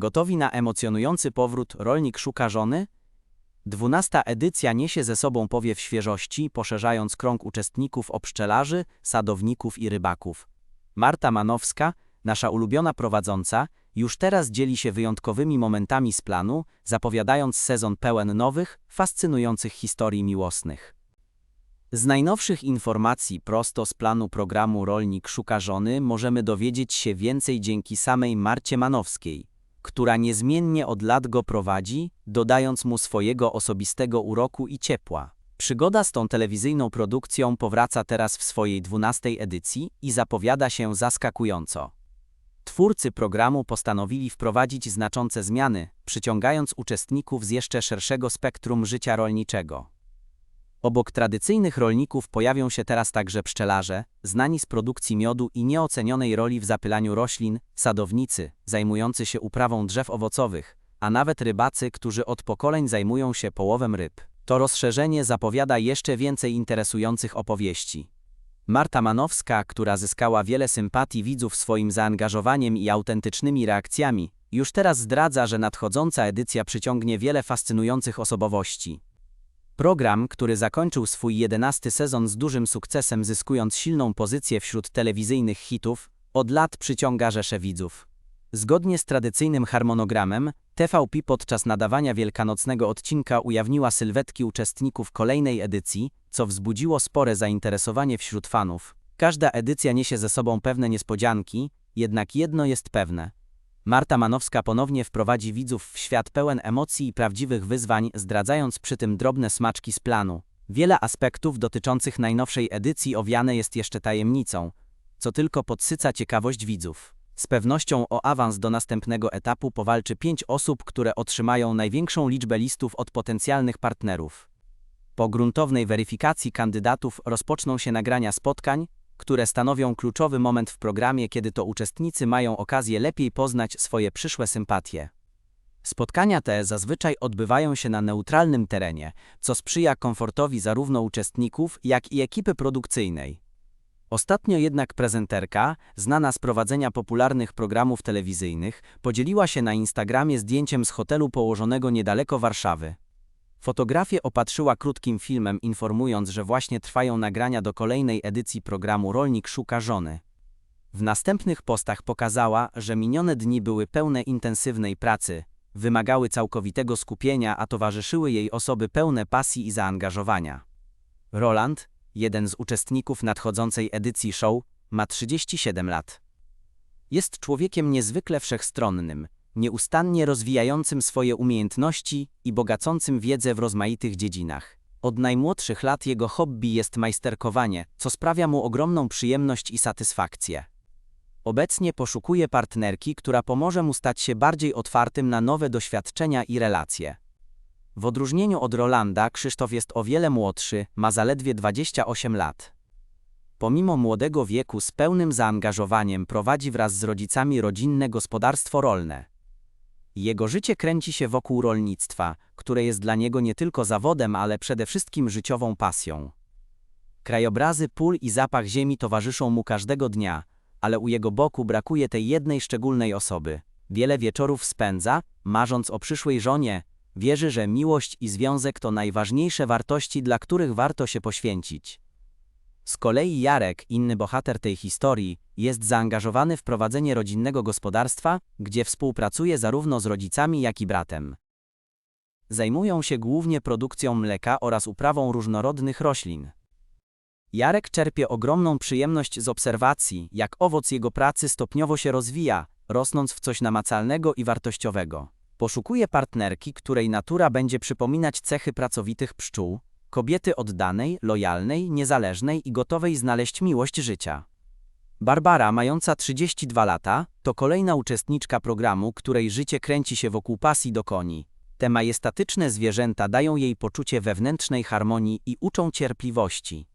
Gotowi na emocjonujący powrót Rolnik szuka żony? Dwunasta edycja niesie ze sobą powiew świeżości, poszerzając krąg uczestników o pszczelarzy, sadowników i rybaków. Marta Manowska, nasza ulubiona prowadząca, już teraz dzieli się wyjątkowymi momentami z planu, zapowiadając sezon pełen nowych, fascynujących historii miłosnych. Z najnowszych informacji prosto z planu programu Rolnik szuka żony możemy dowiedzieć się więcej dzięki samej Marcie Manowskiej, która niezmiennie od lat go prowadzi, dodając mu swojego osobistego uroku i ciepła. Przygoda z tą telewizyjną produkcją powraca teraz w swojej dwunastej edycji i zapowiada się zaskakująco. Twórcy programu postanowili wprowadzić znaczące zmiany, przyciągając uczestników z jeszcze szerszego spektrum życia rolniczego. Obok tradycyjnych rolników pojawią się teraz także pszczelarze, znani z produkcji miodu i nieocenionej roli w zapylaniu roślin, sadownicy, zajmujący się uprawą drzew owocowych, a nawet rybacy, którzy od pokoleń zajmują się połowem ryb. To rozszerzenie zapowiada jeszcze więcej interesujących opowieści. Marta Manowska, która zyskała wiele sympatii widzów swoim zaangażowaniem i autentycznymi reakcjami, już teraz zdradza, że nadchodząca edycja przyciągnie wiele fascynujących osobowości. Program, który zakończył swój jedenasty sezon z dużym sukcesem, zyskując silną pozycję wśród telewizyjnych hitów, od lat przyciąga rzesze widzów. Zgodnie z tradycyjnym harmonogramem, TVP podczas nadawania wielkanocnego odcinka ujawniła sylwetki uczestników kolejnej edycji, co wzbudziło spore zainteresowanie wśród fanów. Każda edycja niesie ze sobą pewne niespodzianki, jednak jedno jest pewne. Marta Manowska ponownie wprowadzi widzów w świat pełen emocji i prawdziwych wyzwań, zdradzając przy tym drobne smaczki z planu. Wiele aspektów dotyczących najnowszej edycji owiane jest jeszcze tajemnicą, co tylko podsyca ciekawość widzów. Z pewnością o awans do następnego etapu powalczy pięć osób, które otrzymają największą liczbę listów od potencjalnych partnerów. Po gruntownej weryfikacji kandydatów rozpoczną się nagrania spotkań, które stanowią kluczowy moment w programie, kiedy to uczestnicy mają okazję lepiej poznać swoje przyszłe sympatie. Spotkania te zazwyczaj odbywają się na neutralnym terenie, co sprzyja komfortowi zarówno uczestników, jak i ekipy produkcyjnej. Ostatnio jednak prezenterka, znana z prowadzenia popularnych programów telewizyjnych, podzieliła się na Instagramie zdjęciem z hotelu położonego niedaleko Warszawy. Fotografię opatrzyła krótkim filmem, informując, że właśnie trwają nagrania do kolejnej edycji programu Rolnik szuka żony. W następnych postach pokazała, że minione dni były pełne intensywnej pracy, wymagały całkowitego skupienia, a towarzyszyły jej osoby pełne pasji i zaangażowania. Roland, jeden z uczestników nadchodzącej edycji show, ma 37 lat. Jest człowiekiem niezwykle wszechstronnym, nieustannie rozwijającym swoje umiejętności i bogacącym wiedzę w rozmaitych dziedzinach. Od najmłodszych lat jego hobby jest majsterkowanie, co sprawia mu ogromną przyjemność i satysfakcję. Obecnie poszukuje partnerki, która pomoże mu stać się bardziej otwartym na nowe doświadczenia i relacje. W odróżnieniu od Rolanda, Krzysztof jest o wiele młodszy, ma zaledwie 28 lat. Pomimo młodego wieku z pełnym zaangażowaniem prowadzi wraz z rodzicami rodzinne gospodarstwo rolne. Jego życie kręci się wokół rolnictwa, które jest dla niego nie tylko zawodem, ale przede wszystkim życiową pasją. Krajobrazy pól i zapach ziemi towarzyszą mu każdego dnia, ale u jego boku brakuje tej jednej szczególnej osoby. Wiele wieczorów spędza, marząc o przyszłej żonie, wierzy, że miłość i związek to najważniejsze wartości, dla których warto się poświęcić. Z kolei Jarek, inny bohater tej historii, jest zaangażowany w prowadzenie rodzinnego gospodarstwa, gdzie współpracuje zarówno z rodzicami, jak i bratem. Zajmują się głównie produkcją mleka oraz uprawą różnorodnych roślin. Jarek czerpie ogromną przyjemność z obserwacji, jak owoc jego pracy stopniowo się rozwija, rosnąc w coś namacalnego i wartościowego. Poszukuje partnerki, której natura będzie przypominać cechy pracowitych pszczół, kobiety oddanej, lojalnej, niezależnej i gotowej znaleźć miłość życia. Barbara, mająca 32 lata, to kolejna uczestniczka programu, której życie kręci się wokół pasji do koni. Te majestatyczne zwierzęta dają jej poczucie wewnętrznej harmonii i uczą cierpliwości.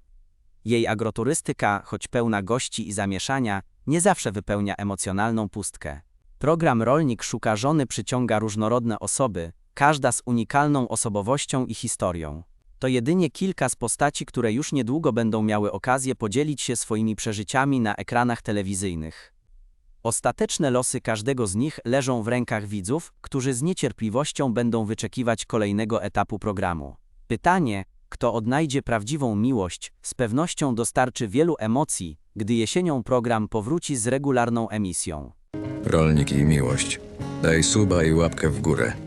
Jej agroturystyka, choć pełna gości i zamieszania, nie zawsze wypełnia emocjonalną pustkę. Program Rolnik szuka żony przyciąga różnorodne osoby, każda z unikalną osobowością i historią. To jedynie kilka z postaci, które już niedługo będą miały okazję podzielić się swoimi przeżyciami na ekranach telewizyjnych. Ostateczne losy każdego z nich leżą w rękach widzów, którzy z niecierpliwością będą wyczekiwać kolejnego etapu programu. Pytanie, kto odnajdzie prawdziwą miłość, z pewnością dostarczy wielu emocji, gdy jesienią program powróci z regularną emisją. Rolnik i miłość. Daj suba i łapkę w górę.